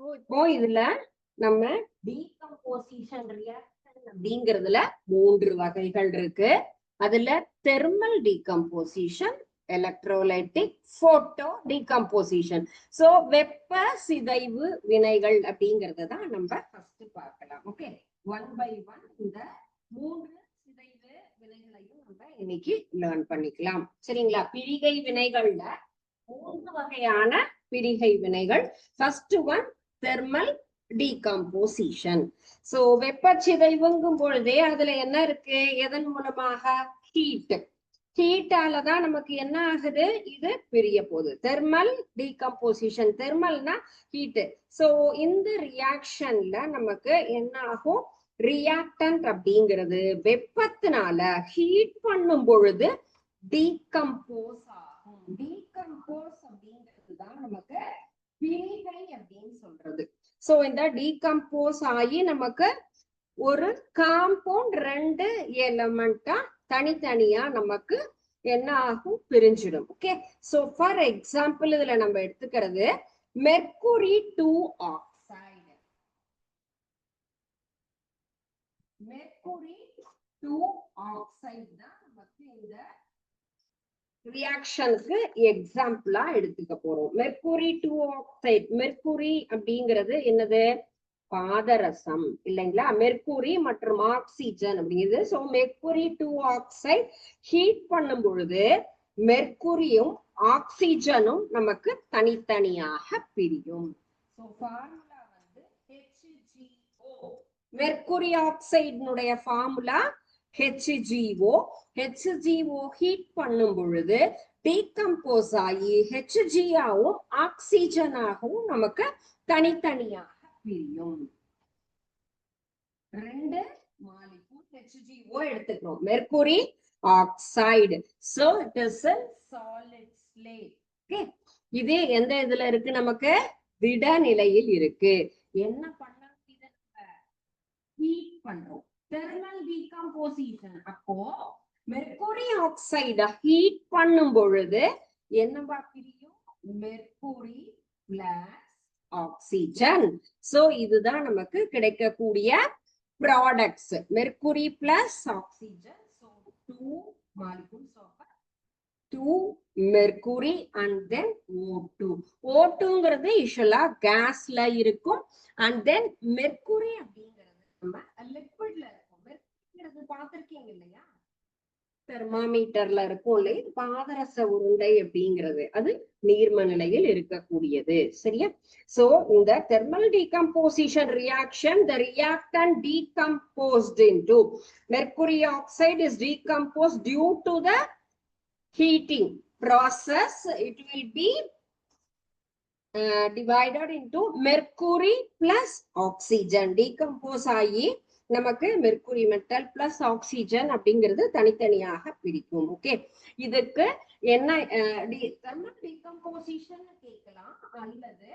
இப்போ இதுல நம்ம டீகம்போசிஷன் ரியாக்ஷன் அப்படிங்கிறதுல மூன்று வகைகள் இருக்கு. அதுல thermal decomposition electrolytic photo decomposition so வெப்ப சிதைவு வினைகள் அப்படிங்கறத தான் நம்ம ஃபர்ஸ்ட் பார்க்கலாம். ஓகே ஒன் பை ஒன் இந்த மூன்று சிதைவு வினைகளையும் நம்ம இன்னைக்கு லேர்ன் பண்ணிக்கலாம். சரிங்களா? பிரிகை வினைகள்ல மூன்று வகையான பிரிகை வினைகள். First one thermal decomposition so வெப்ப சிதைவுங்கும் பொழுதே அதுல என்ன இருக்கு? எதன் மூலமாக? ஹீட் ஹீட்டால தான் நமக்கு என்ன ஆகுது? இது பிரிய போகுது. தெர்மல் டீகம்போசிஷன் தெர்மல்னா ஹீட்டு சோ இந்த ரியாக்ஷன்ல நமக்கு என்ன ஆகும்? ரியாக்டன்ட் அப்படிங்கிறது. வெப்பத்தினால ஹீட் பண்ணும் பொழுது டீகம்போஸ் ஆகும். டீகம்போஸ் அப்படிங்கிறது தான் நமக்கு பிரிகை அப்படின்னு சொல்றது. சோ இந்த டீகம்போஸ் ஆகி நமக்கு ஒரு காம்பவுண்ட் ரெண்டு எலமெண்டா தனித்தனியா நமக்கு என்ன ஆகும் பிரிஞ்சிடும். ஓகே சோ ஃபார் எக்ஸாம்பிள் இதுல நம்ம எடுத்துக்கிறது mercury two oxide mercury two oxide தான் நமக்கு இந்த ரியாக்ஷனுக்கு எக்ஸாம்பிளா எடுத்துக்க போறோம். மெர்குரி டூ ஆக்சைட் மெர்குரி அப்படிங்கிறது என்னது? பாதரசம் இல்லைங்களா? மெர்குரி மற்றும் ஆக்சிஜன் அப்படிங்கிறது so mercury two oxide heat பண்ணும் பொழுது மெர்குரியும் ஆக்சிஜனும் நமக்கு தனித்தனியாக பிரியும். ஃபார்முலா மெர்குரி ஆக்சைடினுடைய ஃபார்முலா HGO HGO ஹீட் பண்ணும் பொழுது டீகம்போஸ் ஆகி ஹெச்ஜியாவும் ஆக்சிஜனாகவும் நமக்கு தனித்தனியாக பிரியும். ரெண்டு மாலிகூல் HGO எடுத்துக்கிறோம். Mercury oxide so it is solid state okay இது எந்த இதுல இருக்கு நமக்கு? திட நிலையில் இருக்கு. என்ன பண்ணலாம்? ஹீட் பண்றோம். தெர்மல் டீகம்போசிஷன் அப்போ மெர்குரி ஆக்சைட ஹீட் பண்ணும் பொழுது என்னவா பிரியும்? மெர்குரி பிளஸ் ஆக்சிஜன் சோ இதுதான் நமக்கு கிடைக்கக்கூடிய products mercury plus oxygen so two molecules of two mercury and then O two O டூங்கிறது யூஸ்வலா கேஸ்ல இருக்கும். அண்ட் தென் மெர்குரி அப்படிங்கிறது நம்ம லிக்விட்ல இருக்கிறது பார்த்திருக்கீங்க இல்லையா தெர்மாமீட்டர்ல இருக்கும் இல்லையா பாதரச உருண்டை அப்படிங்கிறது அது நீர்ம நிலையில் இருக்கக்கூடியது சரியா சோ இந்த thermal decomposition reaction the reactant decomposed in to mercury oxide is decompose due to the heating process it will be divided in into mercury plus oxygen decompose ஆகி நமக்கு மெர்குரி மெட்டல் பிளஸ் ஆக்சிஜன் அப்படிங்கிறது தனித்தனியாக பிரிக்கும் okay இதுக்கு என்ன thermal decomposition கேட்கலாம். அல்லது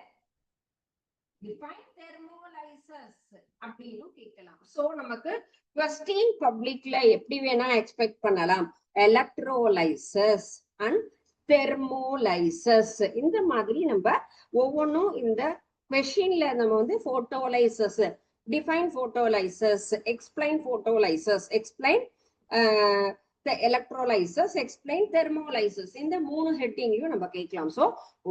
define தெர்மோலைசஸ் அப்படின்னு கேட்கலாம். சோ நமக்கு கொஸ்டின் பப்ளிக்ல எப்படி வேணா எக்ஸ்பெக்ட் பண்ணலாம். எலக்ட்ரோலைசஸ் அண்ட் தெர்மோலைசஸ் இந்த மாதிரி நம்ம ஒவ்வொன்றும் இந்த கொஷின்ல நம்ம வந்து போட்டோலைசஸ் define photolysis, explain photolysis, explain uh, the electrolysis, explain thermolysis. இந்த மூணு ஹெட்டிங்லையும் நம்ம கேட்கலாம். ஸோ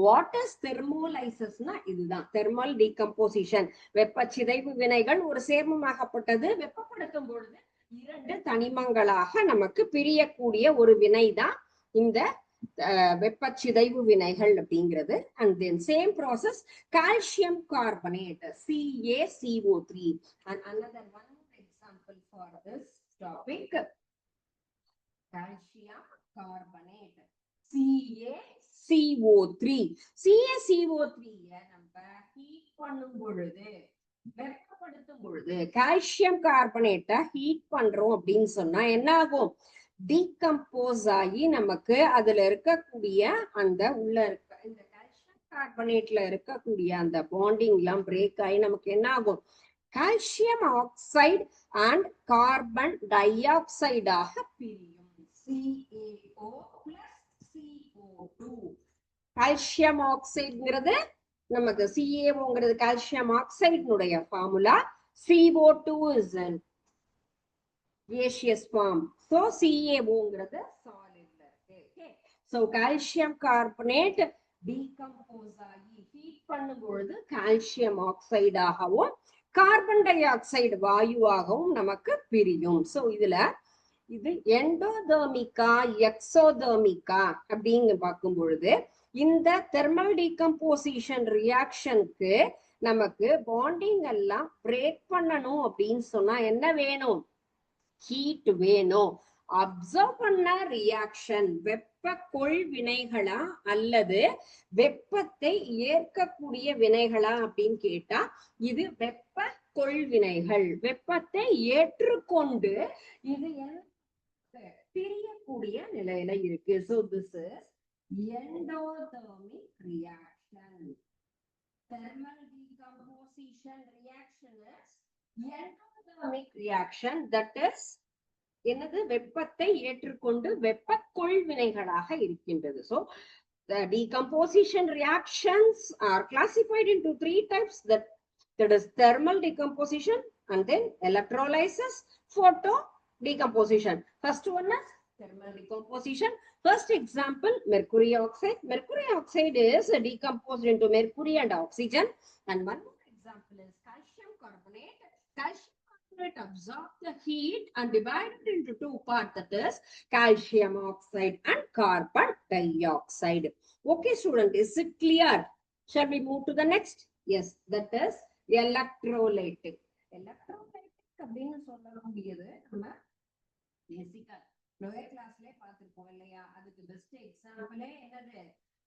வாட் இஸ் தெர்மோலைசஸ்னா இதுதான். தெர்மல் டீகம்போசிஷன் வெப்பச்சிதைவு வினைகள் ஒரு சேர்மமாகப்பட்டது. வெப்பப்படுத்தும் பொழுது இரண்டு தனிமங்களாக நமக்கு பிரியக்கூடிய ஒரு வினை தான் இந்த வெப்பச்சிதைவு வினைகள் அப்படிங்கிறது and then same process calcium carbonate CaCO3 and another one example for this topic. Calcium carbonate CaCO3 CaCO3 நம்ம ஹீட் பண்ணும் பொழுது வெப்பப்படுத்தும் பொழுது கால்சியம் கார்பனேட்டை ஹீட் பண்றோம் அப்படின்னு சொன்னா என்ன ஆகும் டீகம்போஸ் ஆகி நமக்கு அதுல இருக்கக்கூடிய அந்த உள்ள இருக்க இந்த கால்சியம் கார்பனேட்ல இருக்கக்கூடிய அந்த பாண்டிங் எல்லாம் பிரேக் ஆகி நமக்கு என்ன ஆகும் கால்சியம் ஆக்சைடு அண்ட் கார்பன் டை ஆக்சைடாக பிரியும் CaO பிளஸ் CO2 கால்சியம் ஆக்சைடுங்கிறது நமக்கு சிஏஓங்கிறது calcium ஆக்சைடினுடைய formula CO2 two is aqueous form so சிஏஓங்கிறது சாலிட்ல இருக்கு ஸோ கால்சியம் கார்பனேட் டீகம்போஸ் ஆகி ஹீட் பண்ணும் பொழுது கால்சியம் ஆக்சைடாகவும் கார்பன் டை ஆக்சைடு வாயுவாகவும் நமக்கு பிரியும். சோ இதுல இது எண்டோதர்மிக்கா எக்ஸோதர்மிக்கா அப்படிங்க பார்க்கும் பொழுது இந்த தெர்மல் டீகம்போசிஷன் ரியாக்ஷனுக்கு நமக்கு பாண்டிங் எல்லாம் பிரேக் பண்ணணும் அப்படின்னு சொன்னா என்ன வேணும்? ஹீட் வேணும். அப்சர்வ் பண்ண ரியாக்ஷன் வெப்ப கொள் வினைகளா அல்லது வெப்பத்தை ஏற்கக்கூடிய வினைகளா அப்படின்னு கேட்டா இது வெப்ப கொள் வினைகள் வெப்பத்தை ஏற்றுக்கொண்டு இது தெரியக்கூடிய பிரியக்கூடிய நிலையில இருக்கு. So this is endothermic reaction thermal decomposition reaction is endothermic reaction that is என்னது வெப்பத்தை ஏற்றுக்கொண்டு வெப்ப கொள்வினைகளாக இருக்கின்றது so the decomposition reactions are classified into three types that that is thermal decomposition and then electrolysis photo decomposition first one is thermal decomposition First example, mercury oxide. Mercury oxide is decomposed into mercury and oxygen. And one more example is calcium carbonate. Calcium carbonate absorbs the heat and divided into two parts, that is calcium oxide and carbon dioxide. Okay, student, is it clear? Shall we move to the next? Yes, that is electrolytic. Electrolytic அப்படின்னு சொல்ல முடியாது நம்ம பேசிக்கா lower கிளாஸ்லயே பார்த்திருப்போம் இல்லையா அதுக்கு best எக்ஸாம்பிளே என்னது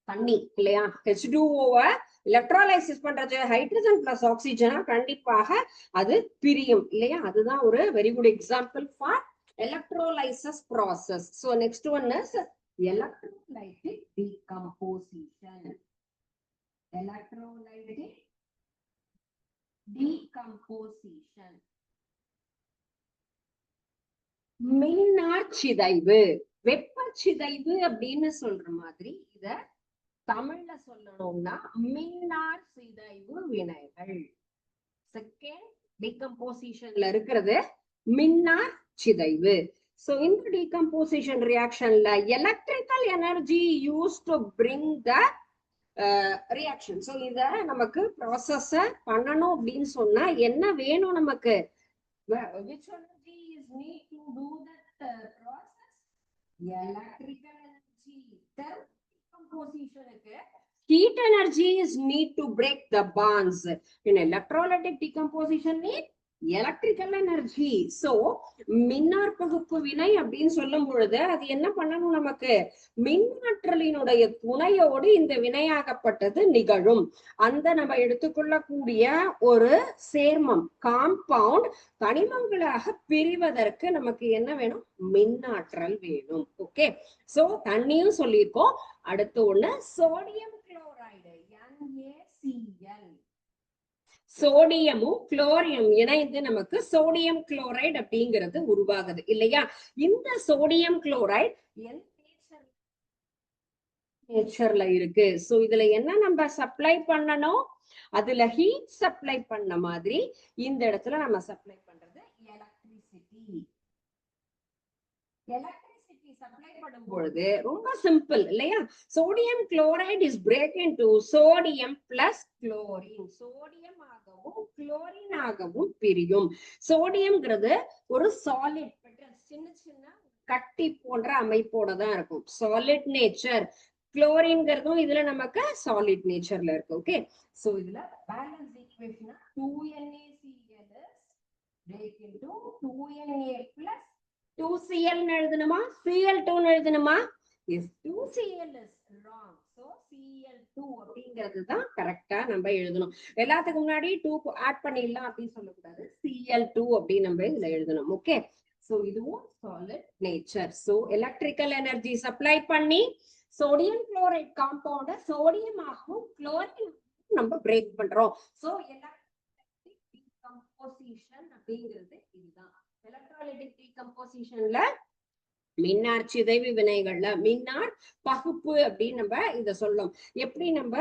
தண்ணி இல்லையா? ஹெச் டூ எலக்ட்ரோலைசிஸ் பண்றது. ஹைட்ரஜன் பிளஸ் ஆக்சிஜனா கண்டிப்பாக அது பிரியும் இல்லையா? அதுதான் ஒரு very good example for electrolysis process so next one is electrolytic decomposition electrolytic decomposition மின்னார் சிதைவு வெப்ப சிதைவு அப்படின்னு சொல்ற மாதிரி இத தமிழ்ல சொல்லணும்னா மின்னார் சிதைவு வினைகள். செகண்ட் டிகம்போசிஷன்ல இருக்கிறது மின்னார் சிதைவு. சோ இந்த decomposition ரியாக்ஷன்ல electrical energy use to bring the reaction so இத நமக்கு ப்ராசஸ பண்ணணும் அப்படின்னு சொன்னா என்ன வேணும் நமக்கு? Which energy is need to do that process electrical energy energy. Heat energy is need to break the bonds. In electrolytic decomposition need electrical energy so மின்னாற்பகுப்பு வினை அப்படின்னு சொல்லும் பொழுது அது என்ன பண்ணணும் நமக்கு? மின்னாற்றலினுடைய துணையோடு இந்த வினையாகப்பட்டது நிகழும். அந்த நம்ம எடுத்துக்கொள்ளக்கூடிய ஒரு சேர்மம் காம்பவுண்ட் தனிமங்களாக பிரிவதற்கு நமக்கு என்ன வேணும்? மின்னாற்றல் வேணும். ஓகே சோ தண்ணியும் சொல்லியிருக்கோம். அடுத்து ஒண்ணு சோடியம் குளோரைடு NaCl சோடியமும் குளோரியம் இணைந்து நமக்கு சோடியம் குளோரைடு அப்படிங்கிறது உருவாகுது இல்லையா? இந்த சோடியம் குளோரைடு நேச்சர்ல இருக்கு. சோ இதுல என்ன நம்ம சப்ளை பண்ணணும்? அதுல ஹீட் சப்ளை பண்ண மாதிரி இந்த இடத்துல நம்ம சப்ளை பண்றது எலக்ட்ரிசிட்டி எலக்ட்ரிசிட்டி சப்ளை பண்ணும் பொழுது ரொம்ப சிம்பிள் இல்லையா? Sodium chloride is break into sodium plus chlorine sodium ஆகவும் குளோரின் ஆகவும் பிரியும். சோடியம்ங்கிறது ஒரு சாலிட் சின்ன சின்ன கட்டி போன்ற அமைப்போட தான் இருக்கும். சாலிட் நேச்சர் குளோரின்ங்கிறதும் இதுல நமக்கு சாலிட் நேச்சர்ல இருக்கு. ஓகே சோ இதுல balance ஈக்குவேஷனா two NaCl break into two Na plus two சிஎல்னு எழுதணுமா? சிஎல் டூன்னு எழுதணுமா? Yes two CL is wrong so CL two அப்படிங்கிறது தான் கரெக்டா நம்ம எழுதணும். எல்லாத்துக்கு முன்னாடி டூ ஆட் பண்ணிடலாம் அப்படின்னு சொல்லக்கூடாது. சிஎல் டூ அப்படின்னு நம்ம இதுல எழுதணும். ஓகே ஸோ இதுவும் solid nature so electrical energy supply பண்ணி சோடியம் குளோரைட் காம்பவுண்ட சோடியம் ஆகவும் குளோரின் நம்ம பிரேக் பண்றோம். ஸோ எலக்ட்ரிக் டீகம்போசிஷன் அப்படிங்கிறது இதுதான். எலக்ட்ராலிட்டிக் டீகம்போசிஷன்ல மின்னார் சிதைவு வினைகள்ல மின்னார் பகுப்பு அப்படின்னு நம்ம இத சொல்லும் எப்படி நம்ம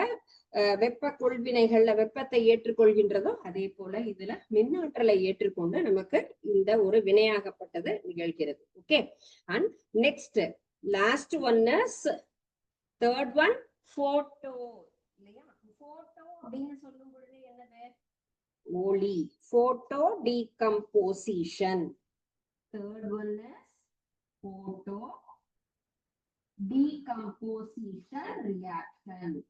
வெப்ப கொள்வினைகள்ல வெப்பத்தை ஏற்றுக்கொள்கின்றதோ அதே போல இதுல மின்னாற்றலை ஏற்றுக்கொண்டு நமக்கு இந்த ஒரு வினையாகப்பட்டது நிகழ்கிறது. Okay and next last one is third one photo இல்லையா? போட்டோ அப்படின்னு சொல்லும் ஒளி photo decomposition third one is photo decomposition reaction.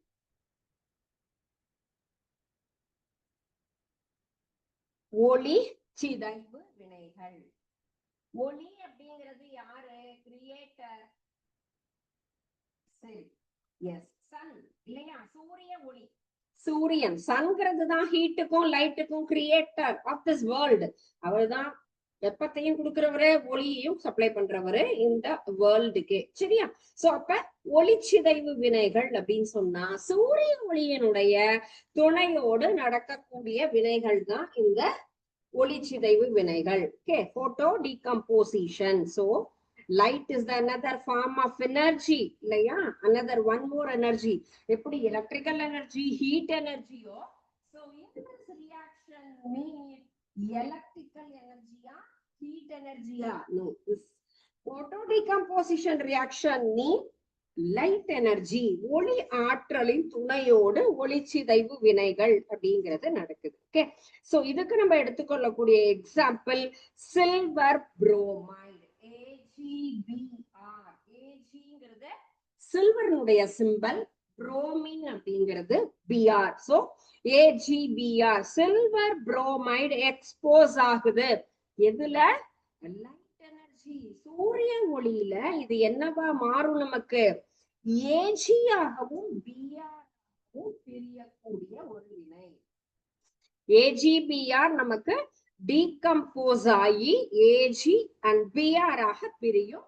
ஒளி சிதைவு வினைகள். ஒளி அப்படிங்கிறது யாரு? கிரியேட்டர் சரி. எஸ் சன் இல்லையா? சூரிய ஒளி. சூரியன் சன்கிறது தான் ஹீட்டுக்கும் லைட்டுக்கும் கிரியேட்டர் ஆஃப் திஸ் வேர்ல்டு அவர் தான் வெப்பத்தையும் கொடுக்கிறவரு ஒளியையும் சப்ளை பண்றவரு இந்த வேர்ல்டுக்கு சரியா? சோ அப்ப ஒளிச்சிதைவு வினைகள் அப்படின்னு சொன்னா சூரிய ஒளியினுடைய துணையோடு நடக்கக்கூடிய வினைகள் தான் இந்த ஒளிச்சிதைவு வினைகள். Okay photo decomposition so light is the another form of energy இல்லையா? அனதர் ஒன் மோர் எனர்ஜி எப்படி? எலக்ட்ரிக்கல் எனர்ஜி ஹீட் எனர்ஜியோ சோ இந்த ரியாக்ஷன் மீன் எலக்ட்ரிக்கல் எனர்ஜியா ஹீட் எனர்ஜியா no this photo decomposition reaction mean light energy ஒளி ஆற்றலின் துணையோடு ஒளிச்சிதைவு வினைகள் அப்படிங்கிறது நடக்குது. ஓகே சோ இதுக்கு நம்ம எடுத்துக்கொள்ளக்கூடிய எக்ஸாம்பிள் சில்வர் புரோமைடு ஏஜிபிஆர் ஏஜிங்கிறது சில்வருடைய சிம்பல் புரோமின் அப்படிங்கிறது BR so AGBR silver bromide expose ஆகுது. எதுல? லைட் எனர்ஜி சூரிய ஒளியில இது என்னவா மாறும் நமக்கு? ஏஜியாகவும் பிஆர் பிரியக்கூடிய ஒரு வினை ஏஜிபிஆர் நமக்கு டீகம்போஸ் ஆகி ஏஜி அண்ட் பிஆர் ஆக பிரியும்.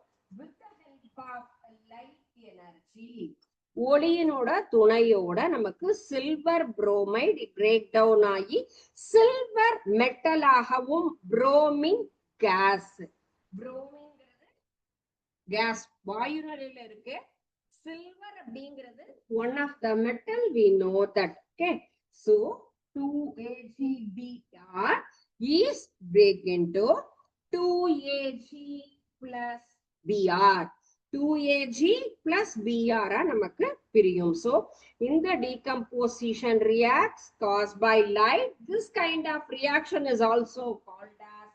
ஒளியினோட துணையோட நமக்கு சில்வர் புரோமைடு பிரேக் டவுன் ஆகி சில்வர் மெட்டலாகவும் புரோமின் கேஸ் புரோமிங்கிறது கேஸ் வாயு நிலையில இருக்கு. சில்வர் அப்படிங்கிறது one of the metal we know that okay so two AGBR Is break into two Ag plus Br 2Ag plus Br ஆ நமக்கு பிரியும். So, இந்த decomposition reacts caused by light. This kind of reaction is also called as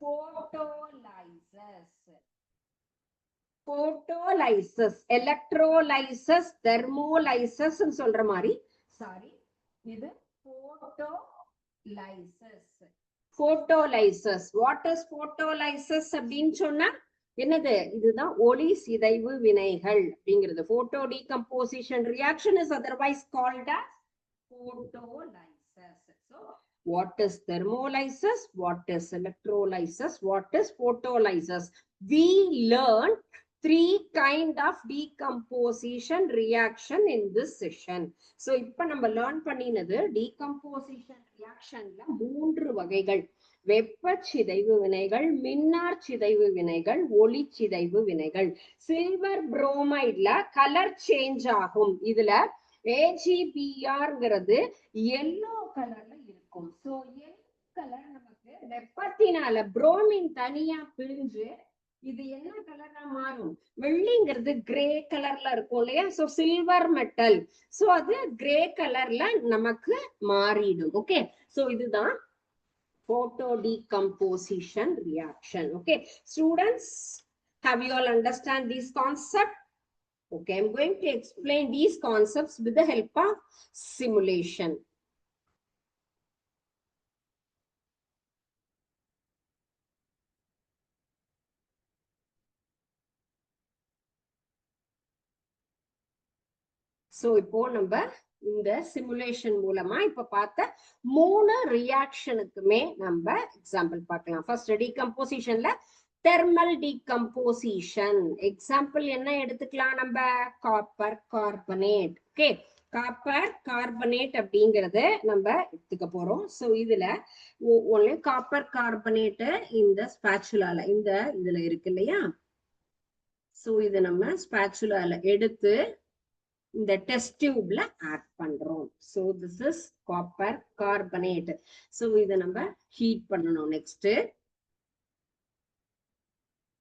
photolysis. Photolysis, electrolysis, thermolysis ன்னு சொல்ற மாதிரி sorry இது photolysis. போட்டோலைசஸ் what போட்டோலைசஸ் அப்படின்னு சொன்னா என்னது இதுதான் ஒளி சிதைவு வினைகள் அப்படிங்கிறது photo decomposition reaction is otherwise called as photolysis so what is thermolysis what is electrolysis what is photolysis we learn three kind of decomposition reaction in this session. So இப்ப நம்ம லேர்ன் பண்ணினது decomposition reactionல மூன்று வகைகள். வெப்ப சிதைவு வினைகள் மின்னார் சிதைவு வினைகள் ஒளி சிதைவு வினைகள். சில்வர் புரோமைட்ல கலர் சேஞ்ச் ஆகும். இதுல ஏஜிபிஆர்ங்கிறது எல்லோ கலர்ல இருக்கும். சோ எல்லோ கலர் நமக்கு வெப்பத்தினால புரோமின் தனியா பிரிஞ்சு இது என்ன கலரா மாறும் வெள்ளிங்கிறது கிரே கலர்ல இருக்கும் இல்லையா சோ சில்வர் மெட்டல் சோ அது கிரே கலர்ல நமக்கு மாறிடும் ஓகே சோ இதுதான் photo decomposition reaction okay students how you all understand these concept okay I'm going to explain these concepts with help of simulation. So இப்போ நம்ம இந்த சிமுலேஷன் மூலமா இப்ப பார்த்த மூணு ரியாக்ஷனுக்குமே நம்ம எக்ஸாம்பிள் பார்க்கலாம். ஃபர்ஸ்ட் டீகம்போசிஷன்ல தெர்மல் டீகம்போசிஷன் எக்ஸாம்பிள் என்ன எடுத்துக்கலாம் நம்ம? Copper carbonate okay copper carbonate அப்படிங்கறத நம்ம எடுத்துக்க போறோம். சோ இதுல ஒன்லி காப்பர் கார்பனேட் இந்த ஸ்பேச்சுலால இந்த இதுல இருக்கு இல்லையா? சோ இது நம்ம ஸ்பேச்சுலால எடுத்து இந்த டெஸ்ட் டியூப்ல ஆட் பண்றோம். So this is copper carbonate so இத நம்ம ஹீட் பண்ணணும் நெக்ஸ்ட்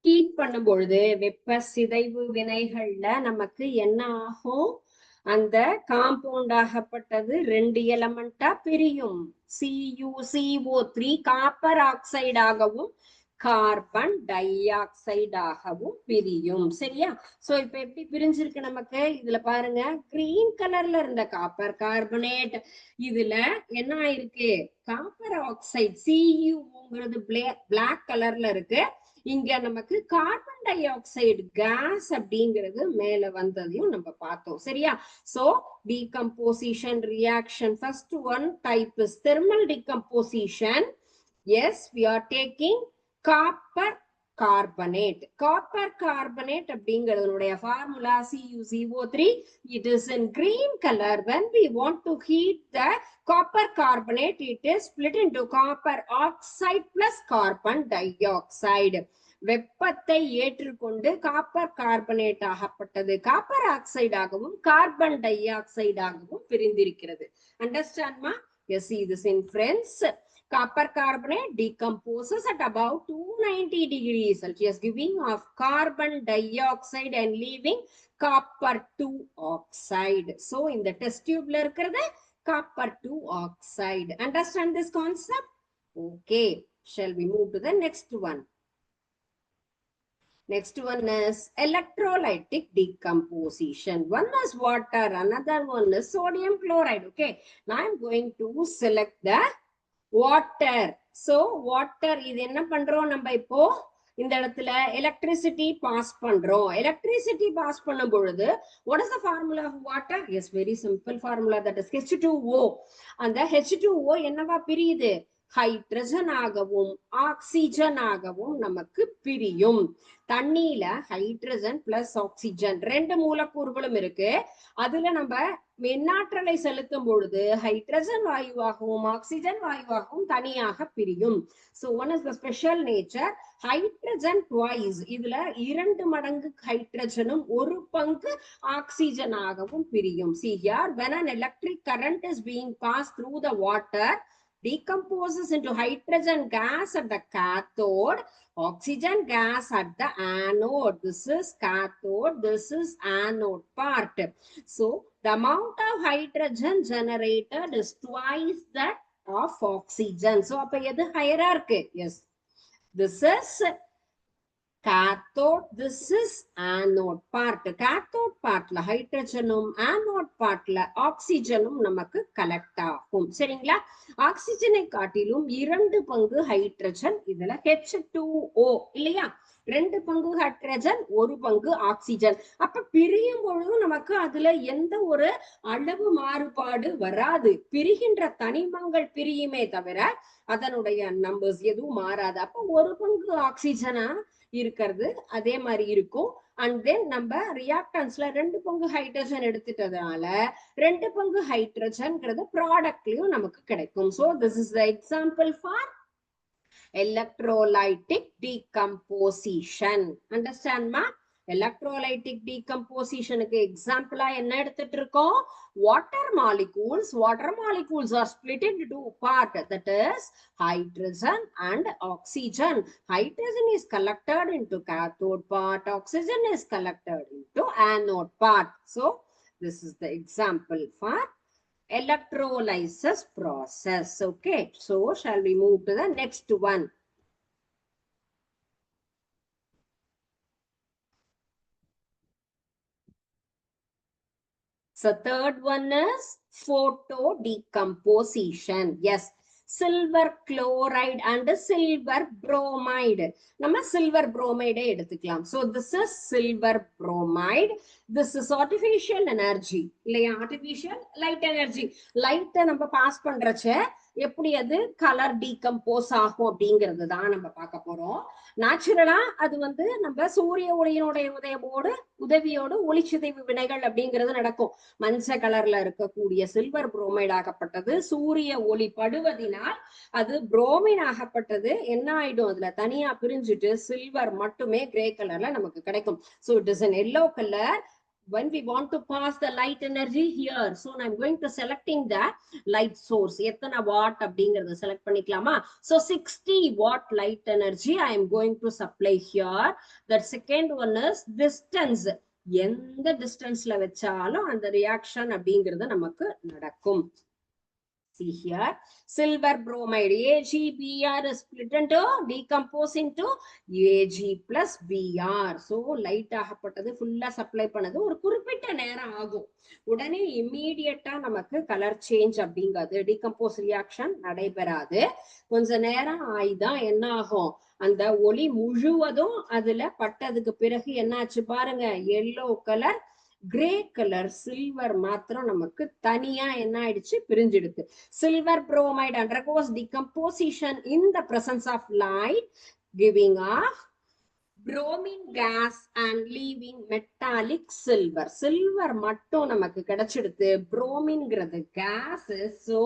ஹீட் பண்ணும் பொழுது வெப்ப சிதைவு வினைகள்ல நமக்கு என்ன ஆகும்? அந்த காம்பவுண்ட் ஆகப்பட்டது ரெண்டு எலமெண்டா பிரியும். சியு சிஓ த்ரீ காப்பர் ஆக்சைடாகவும் கார்பன் டை ஆக்சைடாகவும் பிரியும். சரியா? சோ இப்ப எப்படி பிரிஞ்சிருக்கு நமக்கு? இதுல பாருங்க. கிரீன் கலர்ல இருந்த காப்பர் கார்பனேட் இதுல என்ன ஆயிருக்கு? காப்பர் ஆக்சைடு சியூங்கிறது பிளாக் கலர்ல இருக்கு. இங்க நமக்கு கார்பன் டை ஆக்சைடு கேஸ் அப்படிங்கிறது மேல வந்ததையும் நம்ம பார்த்தோம். சரியா? So decomposition reaction first one type is thermal decomposition yes we are taking copper carbonate copper carbonate அப்படிங்கிறதுனுடைய formula CUCO three it is in green colour when we want to heat the copper carbonate it is split into copper oxide plus carbon dioxide வெப்பத்தை ஏற்றுக்கொண்டு copper carbonate ஆகப்பட்டது. Copper ஆக்சைடாகவும் carbon டை ஆக்சைடாகவும் பிரிந்திருக்கிறது. அண்டர்ஸ்டாண்ட்மா yes இது இன் friends copper carbonate decomposes at about 290 degrees Celsius, giving off carbon dioxide and leaving copper 2 oxide. So, in the test tube, copper 2 oxide. Understand this concept? Okay. Shall we move to the next one? Next one is electrolytic decomposition. One is water, another one is sodium chloride. Okay, now I'm going to select the water so water இது என்ன பண்றோம்? நம்ம இப்போ இந்த இடத்துல electricity pass பண்றோம். Electricity pass பண்ணும் பொழுது what is the formula of water yes very simple formula that is H two O அந்த ஹெச் டூ ஓ என்னவா பிரியுது? ஹைட்ரஜன் ஆகவும் ஆக்சிஜன் ஆகவும் நமக்கு பிரியும். தண்ணியில ஹைட்ரஜன் பிளஸ் ஆக்சிஜன் ரெண்டு மூலக்கூறுகளும் இருக்கு. அதுல நம்ம மின்னாற்றலை செலுத்தும் பொழுது ஹைட்ரஜன் வாயுவாகவும் ஆக்சிஜன் வாயுவாகவும் தனியாக பிரியும். So one is the special nature hydrogen twice இதுல இரண்டு மடங்கு ஹைட்ரஜனும் ஒரு பங்கு ஆக்சிஜனாகவும் பிரியும். See here when an electric current is being pass through the water decomposes into hydrogen gas at the cathode oxygen gas at the anode this is cathode this is anode part so the amount of hydrogen generated is twice that of oxygen so அப்ப எது ஹையரா இருக்கு yes this is cathode this is anode part. Cathode partல ஹைட்ரஜனும் anode partல ஆக்சிஜனும் நமக்கு collect ஆகும். சரிங்களா? ஆக்சிஜனை காட்டிலும் இரண்டு பங்கு ஹைட்ரஜன் இதுல ஹெச் டூ ஓ இல்லையா? ரெண்டு பங்கு ஹைட்ரஜன் ஒரு பங்கு ஆக்சிஜன் அப்ப பிரியும் பொழுது நமக்கு அதுல எந்த ஒரு அளவு மாறுபாடு வராது. பிரிகின்ற தனிமங்கள் பிரியுமே தவிர அதனுடைய நம்பர்ஸ் எதுவும் மாறாது. அப்ப ஒரு பங்கு ஆக்சிஜனா இருக்கிறது. அதே மாதிரி இருக்கும். அண்ட் தென் நம்ம ரியாக்டன்ஸ்ல ரெண்டு பங்கு ஹைட்ரஜன் எடுத்துட்டதுனால ரெண்டு பங்கு ஹைட்ரஜன்ங்கிறது ப்ராடக்ட்லயும் நமக்கு கிடைக்கும். So this is the example for electrolytic decomposition. Understandமா electrolytic decompositionக்கு எக்ஸாம்பிளா என்ன எடுத்துட்டு இருக்கோம் water molecules water molecules are split into two part that is hydrogen and oxygen hydrogen is collected into cathode part oxygen is collected into anode part so this is the example for electrolysis process okay so shall we move to the next one So third one is photo decomposition. Yes, silver chloride and silver bromide. நம்ம silver bromide எடுத்துக்கலாம். So this is silver bromide. This is artificial energy. இல்லையா artificial light energy. light நம்ம பாஸ் பண்றச்ச எப்படி அது colour decompose ஆகும் அப்படிங்கிறது தான் நம்ம பார்க்க போறோம். நேச்சுரலா அது வந்து நம்ம சூரிய ஒளியினுடைய உதயமோடு உதவியோடு ஒளிச்சிதைவு வினைகள் அப்படிங்கிறது நடக்கும். மஞ்சள் கலர்ல இருக்கக்கூடிய சில்வர் புரோமைட் ஆகப்பட்டது. சூரிய ஒளி படுவதினால் அது புரோமின் ஆகப்பட்டது. என்ன ஆயிடும்? அதுல தனியா பிரிஞ்சுட்டு சில்வர் மட்டுமே கிரே கலர்ல நமக்கு கிடைக்கும். So it is yellow colour when we want to pass the light energy here so i'm going to selecting the light source எத்தனை வாட் அப்படிங்கறத செலக்ட் பண்ணிக்கலாமா so 60 watt light energy i am going to supply here that second one is distance எந்த டிஸ்டன்ஸ்ல வச்சாலும் அந்த reaction அப்படிங்கிறது நமக்கு நடக்கும் see here. Silver bromide AgBr is split into decompose into Ag plus Br so light ஆகப்பட்டது ஃபுல்லா supply பண்ணது. ஒரு குறிப்பிட்ட நேரம் ஆகும். உடனே இம்மீடியட்டா நமக்கு கலர் சேஞ்ச் அப்படிங்கிறது டிகம்போஸ் ரியாக்ஷன் நடைபெறாது. கொஞ்ச நேரம் ஆயிதான் என்ன ஆகும் அந்த ஒளி முழுவதும் அதுல பட்டதுக்கு பிறகு என்னாச்சு பாருங்க yellow colour grey colour silver மாத்திரம் நமக்கு தனியா என்ன ஆயிடுச்சு பிரிஞ்சிடுது silver bromide undergoes decomposition in the presence of light giving off bromine gas and leaving metallic silver silver மட்டும் நமக்கு கிடைச்சிடுது bromineங்கிறது gas so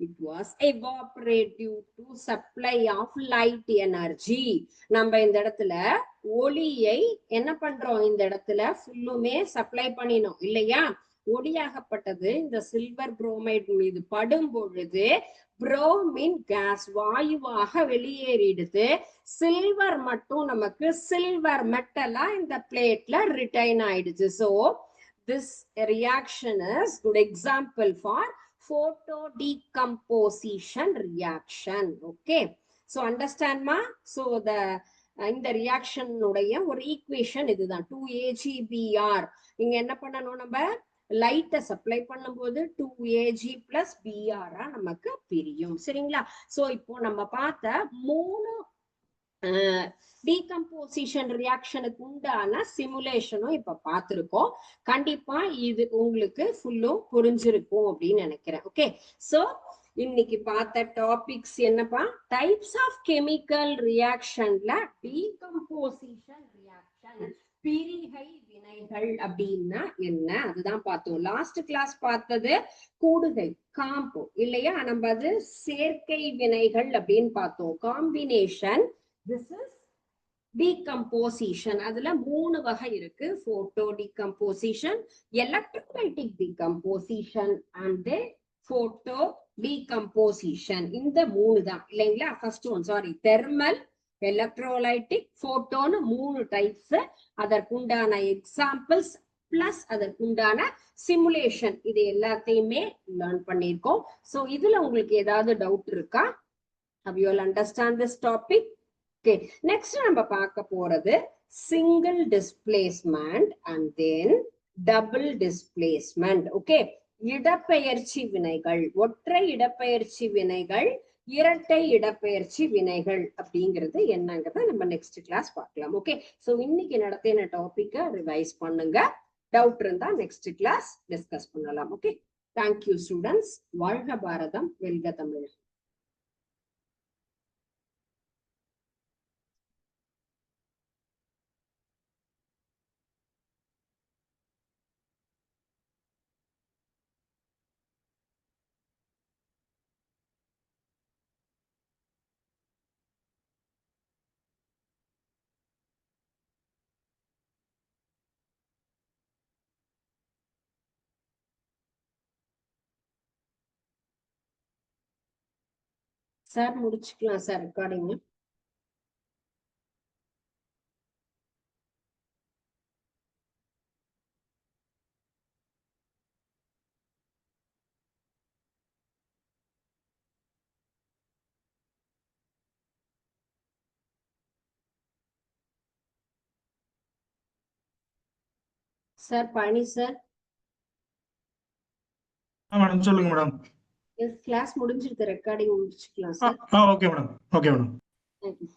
it was evaporate due to supply of light energy. நம்ம இந்த இடத்துல ஒளியை என்ன பண்றோம்? இந்த இடத்துல ஃபுல்லுமே சப்ளை பண்ணினோம் இல்லையா? ஒளியாகப்பட்டது. இந்த சில்வர் புரோமைட் மீது படும் பொழுது புரோமின் கேஸ் வாயுவாக வெளியேறிடுது. சில்வர் மட்டும் நமக்கு சில்வர் மெட்டலா இந்த பிளேட்ல ரிட்டைன் ஆயிடுச்சு. So this reaction is good example for photo decomposition reaction. Okay. So understand ma? So the uh, இந்த ரியாக்ஷனுடைய ஒரு ஈக்குவேஷன் இதுதான். டூ ஏஜிபிஆர் இங்க என்ன பண்ணணும் நம்ம? லைட்டை சப்ளை பண்ணும்போது டூ ஏஜி பிளஸ் பிஆரா நமக்கு பிரியும். சரிங்களா? சோ இப்போ நம்ம பார்த்த மூணு டீகம்போசிஷன் ரியாக்ஷனுக்கு உண்டான சிமுலேஷனும் இப்ப பார்த்திருக்கோம். கண்டிப்பா இது உங்களுக்கு ஃபுல்லும் புரிஞ்சிருக்கும் அப்படின்னு நினைக்கிறேன். ஓகே சோ இன்னைக்கு பார்த்த டாபிக்ஸ் என்னப்பா? டைப்ஸ் ஆஃப் கெமிக்கல் ரியாக்ஷன்ல டீகம்போசிஷன் ரியாக்ஷன் பிரிகை வினைகள் அப்படின்னா என்ன? அதுதான் பார்த்தோம். லாஸ்ட் கிளாஸ் பார்த்தது கூடுகை காம்போ. இல்லையா? நம்ம அது சேர்க்கை வினைகள் அப்படின்னு பார்த்தோம். காம்பினேஷன் திஸ் இஸ் டீகம்போசிஷன் அதுல மூணு வகை இருக்கு. Photo decomposition electrolytic decomposition and photo decomposition இந்த மூணு தான். இல்லைங்களா? First one sorry thermal electrolytic போட்டோன்னு மூணு டைப்ஸ் அதற்குண்டான எக்ஸாம்பிள்ஸ் பிளஸ் அதற்குண்டான சிமுலேஷன் இது எல்லாத்தையுமே லேர்ன் பண்ணியிருக்கோம். சோ இதுல உங்களுக்கு ஏதாவது டவுட் இருக்கா? How you'll understand this topic okay next நம்ம பார்க்க போறது single displacement and then double displacement okay இடப்பெயர்ச்சி வினைகள் ஒற்றை இடப்பெயர்ச்சி வினைகள் இரட்டை இடப்பெயர்ச்சி வினைகள் அப்படிங்கிறது என்னங்கிறத நம்ம நெக்ஸ்ட் கிளாஸ் பார்க்கலாம். ஓகே சோ இன்னைக்கு நடத்தின டாபிக்க ரிவைஸ் பண்ணுங்க. டவுட் இருந்தா நெக்ஸ்ட் கிளாஸ் டிஸ்கஸ் பண்ணலாம். ஓகே தேங்க்யூ ஸ்டூடெண்ட்ஸ் வாழ்க பாரதம் வெல்க தமிழ். சார் முடிச்சுக்கலாம் sir recording sir Palani sir madam சொல்லுங்க மேடம் கிளாஸ் முடிஞ்சிருக்கு ரெக்கார்டிங் முடிச்சுக்கலாம் sir okay madam okay madam thank you